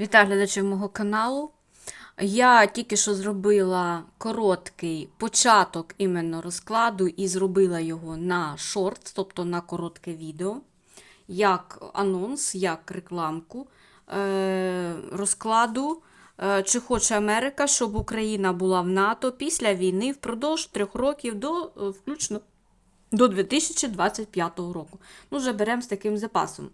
Вітаю глядачів мого каналу. Я тільки що зробила короткий початок іменно розкладу і зробила його на шорт, тобто на коротке відео, як анонс, як рекламку е- розкладу. е, Чи хоче Америка, щоб Україна була в НАТО після війни впродовж трьох років до е, включно до 2025 року. Ну, вже беремо з таким запасом.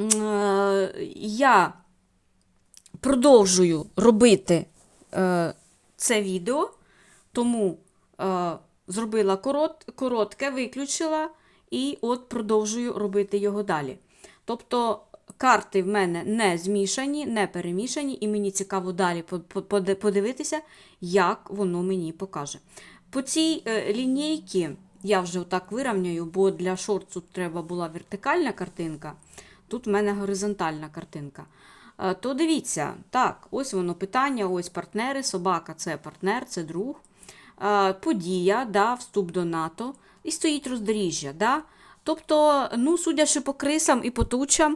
Е, я продовжую робити е, це відео, тому е, зробила коротке, виключила і от продовжую робити його далі. Тобто карти в мене не змішані, не перемішані, і мені цікаво далі по- по- поди- подивитися, як воно мені покаже. По цій лінійці я вже отак вирівняю, бо для шорту треба була вертикальна картинка. Тут в мене горизонтальна картинка. Е, То дивіться, так, ось воно питання, ось партнери, собака це партнер, це друг. Е, Подія, да, вступ до НАТО, і стоїть роздоріжжя. Да? Тобто, ну, судячи по крисам і по тучам,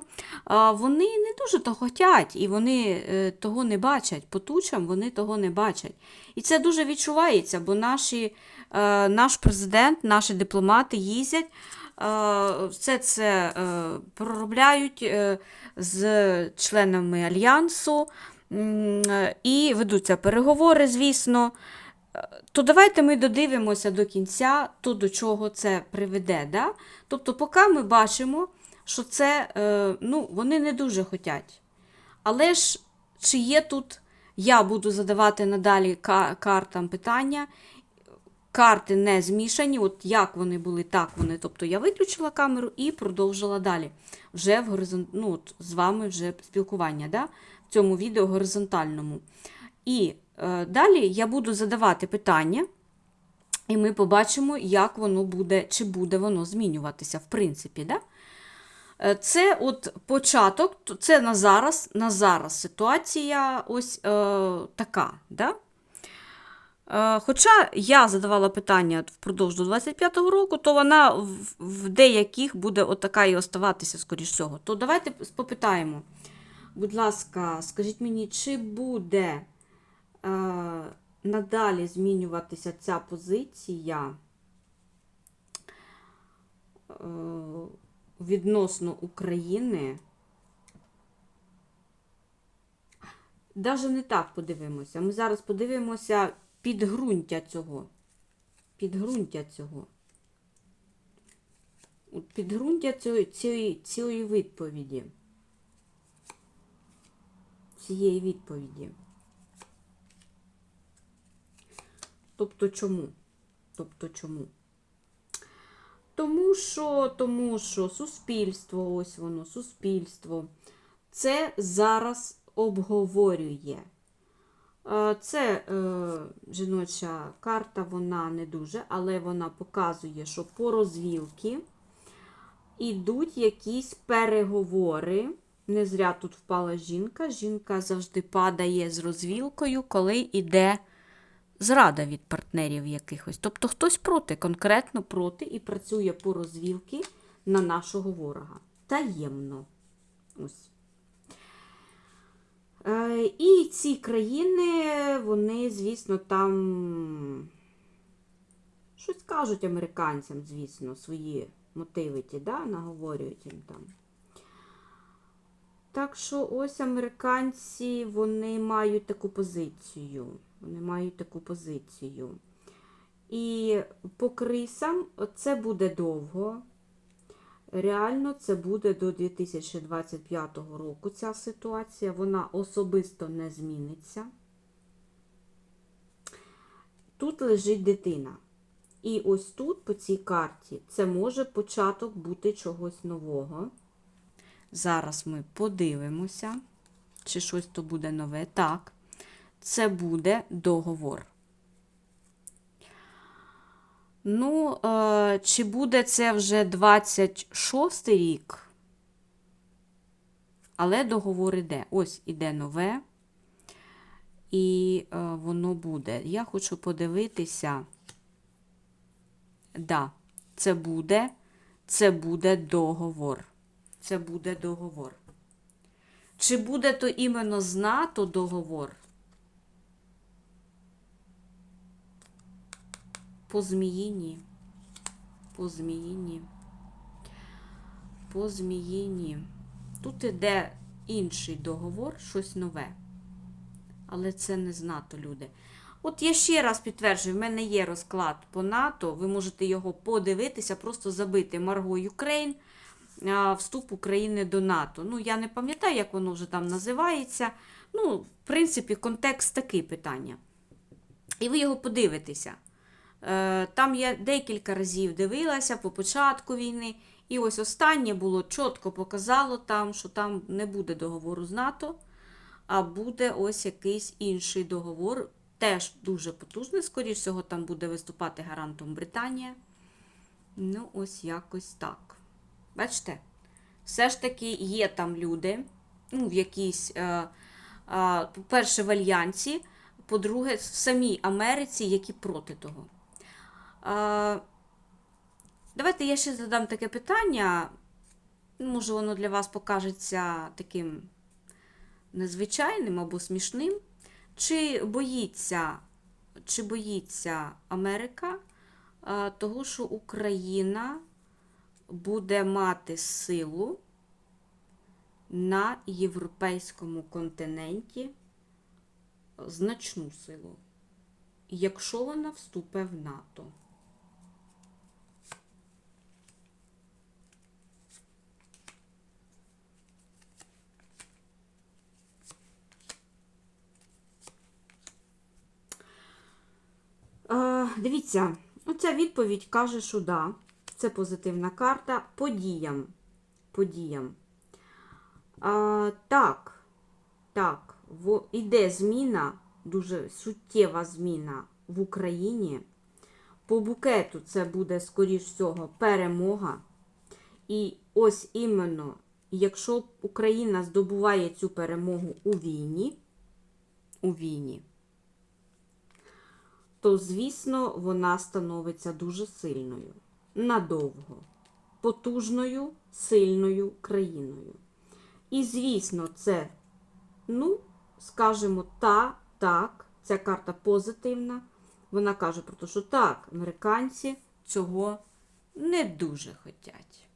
е, вони не дуже то хотять, і вони того не бачать. По тучам вони того не бачать. І це дуже відчувається, бо наші, наш президент, наші дипломати їздять. Е, Все це е, проробляють е, з членами альянсу і ведуться переговори, звісно. То давайте ми додивимося до кінця, то до чого це приведе. Да? Тобто, поки ми бачимо, що це ну, вони не дуже хотять. Але ж чи є тут, я буду задавати надалі картам питання, карти не змішані, от як вони були, так вони. Тобто я виключила камеру і продовжила далі. Вже в горизонт... ну, от, з вами вже спілкування да? в цьому відео горизонтальному. І е, далі я буду задавати питання, і ми побачимо, як воно буде, чи буде воно змінюватися, в принципі. Да? Е, Це от початок, це на зараз, на зараз ситуація ось е, така. Да? Е, Хоча я задавала питання впродовж до 25-го року, то вона в, деяких буде отака і оставатися, скоріш всього. То давайте попитаємо. Будь ласка, скажіть мені, чи буде е, надалі змінюватися ця позиція е, відносно України? Даже не так подивимося. Ми зараз подивимося підґрунтя цього. Підґрунтя цього. Підґрунтя цієї, цієї, цієї відповіді. Цієї відповіді. Тобто чому? Тобто чому? Тому що, тому що суспільство, ось воно, суспільство, це зараз обговорює. Е, Це е, жіноча карта, вона не дуже, але вона показує, що по розвілки йдуть якісь переговори. Не зря тут впала жінка. Жінка завжди падає з розвілкою, коли йде зрада від партнерів якихось. Тобто хтось проти, конкретно проти, і працює по розвілки на нашого ворога. Таємно. Ось. Е, І ці країни, вони, звісно, там щось кажуть американцям, звісно, свої мотиви ті, да, наговорюють їм там. Так що ось американці, вони мають таку позицію. Вони мають таку позицію. І по крисам це буде довго. Реально, це буде до 2025 року ця ситуація. Вона особисто не зміниться. Тут лежить дитина. І ось тут, по цій карті, це може початок бути чогось нового. Зараз ми подивимося, чи щось то буде нове. Так, це буде договор. Ну, е, чи буде це вже 26 рік? Але договор іде. Ось іде нове. І е, воно буде. Я хочу подивитися. Да, це буде, це буде договор. Це буде договор. Чи буде то іменно з НАТО договор? По зміїні. По зміїні. По зміїні. Тут іде інший договор, щось нове. Але це не з НАТО, люди. От я ще раз підтверджую, в мене є розклад по НАТО. Ви можете його подивитися, просто забити Марго Юкрейн, вступ України до НАТО. Ну, я не пам'ятаю, як воно вже там називається. Ну, в принципі, контекст такий питання. І ви його подивитеся. Е, Там я декілька разів дивилася по початку війни. І ось останнє було чітко показало там, що там не буде договору з НАТО, а буде ось якийсь інший договор. Теж дуже потужний, скоріш всього, там буде виступати гарантом Британія. Ну, ось якось так. Бачите? Все ж таки є там люди, ну, в якійсь, е, е, по-перше, в Альянсі, по-друге, в самій Америці, які проти того. Давайте я ще задам таке питання. Може, воно для вас покажеться таким незвичайним або смішним. Чи боїться, чи боїться Америка того, що Україна буде мати силу на європейському континенті, значну силу, якщо вона вступить в НАТО? Е, дивіться, оця відповідь каже, що да, це позитивна карта подіям. Подіям. А, так, так, в, іде зміна, дуже суттєва зміна в Україні. По букету це буде, скоріш всього, перемога. І ось іменно, якщо Україна здобуває цю перемогу у війні, у війні, то, звісно, вона становиться дуже сильною, надовго, потужною, сильною країною. І, звісно, це, ну, скажімо, та, так, ця карта позитивна. Вона каже про те, що так, американці цього не дуже хотять.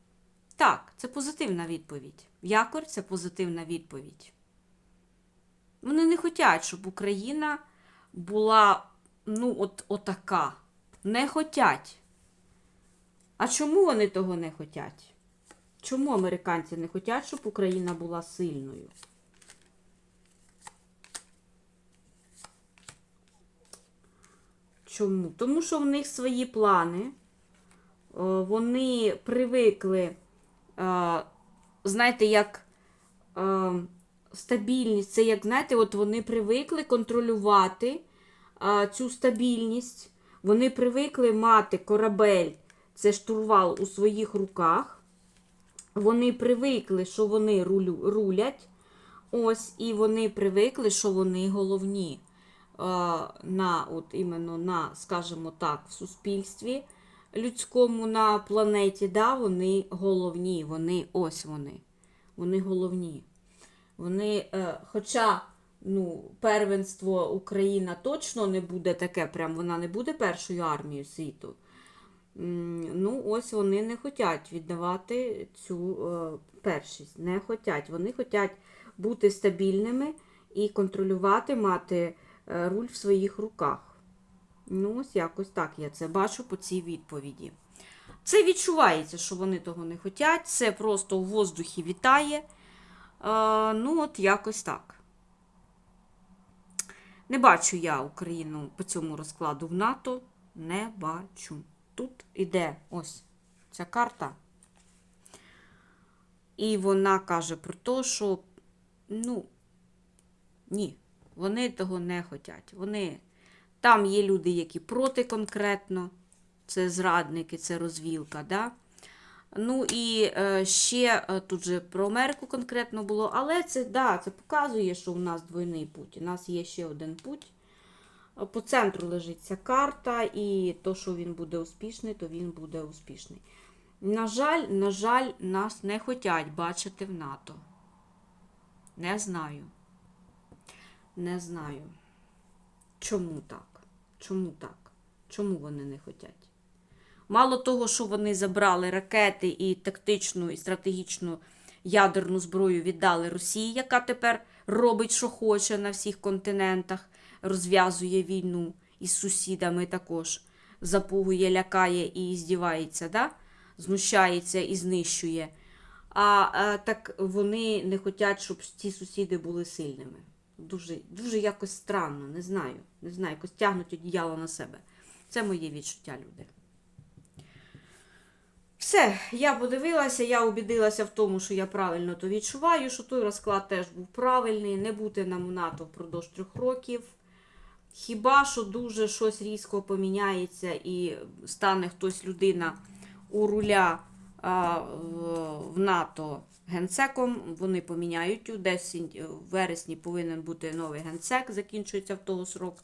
Так, це позитивна відповідь. Якорь це позитивна відповідь. Вони не хочуть, щоб Україна була ну, от отака. Не хотять. А чому вони того не хотять? Чому американці не хочуть, щоб Україна була сильною? Чому? Тому що в них свої плани. Е, Вони привикли, е, знаєте, як е, стабільність. Це як, знаєте, от вони привикли контролювати цю стабільність. Вони привикли мати корабель, це штурвал у своїх руках. Вони привикли, що вони рулять. Ось, і вони привикли, що вони головні на, от іменно на, скажімо так, в суспільстві людському на планеті. да, Вони головні, вони ось вони. Вони головні. Вони, е, хоча ну, первенство Україна точно не буде таке, прям вона не буде першою армією світу. Ну, ось вони не хочуть віддавати цю е, першість. Не хочуть. Вони хочуть бути стабільними і контролювати, мати е, руль в своїх руках. Ну, ось якось так я це бачу по цій відповіді. Це відчувається, що вони того не хочуть. Це просто у воздухі вітає. Е, ну, от якось так. Не бачу я Україну по цьому розкладу в НАТО. Не бачу. Тут іде ось ця карта. І вона каже про те, що, ну, ні, вони того не хочуть. Вони, там є люди, які проти конкретно, це зрадники, це розвілка, да? Ну і е, ще е, тут же про Америку конкретно було, але це да, це показує, що у нас двойний путь. У нас є ще один путь. Е, По центру лежить ця карта, і то, що він буде успішний, то він буде успішний. На жаль, на жаль, нас не хочуть бачити в НАТО. Не знаю. Не знаю. Чому так? Чому так? Чому вони не хочуть? Мало того, що вони забрали ракети і тактичну і стратегічну ядерну зброю віддали Росії, яка тепер робить, що хоче на всіх континентах, розв'язує війну із сусідами також, запугує, лякає і здівається, да? знущається і знищує. А, е, так вони не хочуть, щоб ці сусіди були сильними. Дуже, дуже якось странно, не знаю. Не знаю, якось тягнуть одіяло на себе. Це моє відчуття, люди. Все, я подивилася, я убідилася в тому, що я правильно то відчуваю, що той розклад теж був правильний, не бути нам у НАТО впродовж трьох років. Хіба що дуже щось різко поміняється і стане хтось людина у руля а, в- НАТО генсеком, вони поміняють десь в вересні повинен бути новий генсек, закінчується в того срок.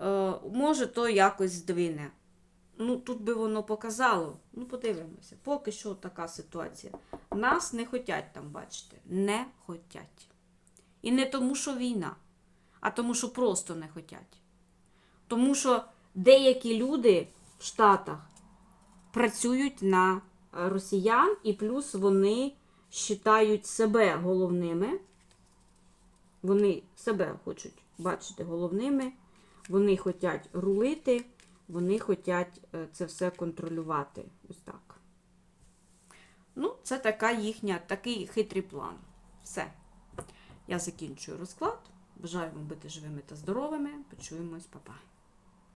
Е, може, то якось здвине. Ну, тут би воно показало. Ну, подивимося. Поки що така ситуація. Нас не хотять там бачити. Не хотять. І не тому, що війна, а тому, що просто не хотять. Тому що деякі люди в Штатах працюють на росіян, і плюс вони вважають себе головними. Вони себе хочуть бачити головними, вони хочуть рулити, вони хочуть е, це все контролювати. Ось так. Ну, це така їхня, такий хитрий план. Все. Я закінчую розклад. Бажаю вам бути живими та здоровими. Почуємось, Па-па.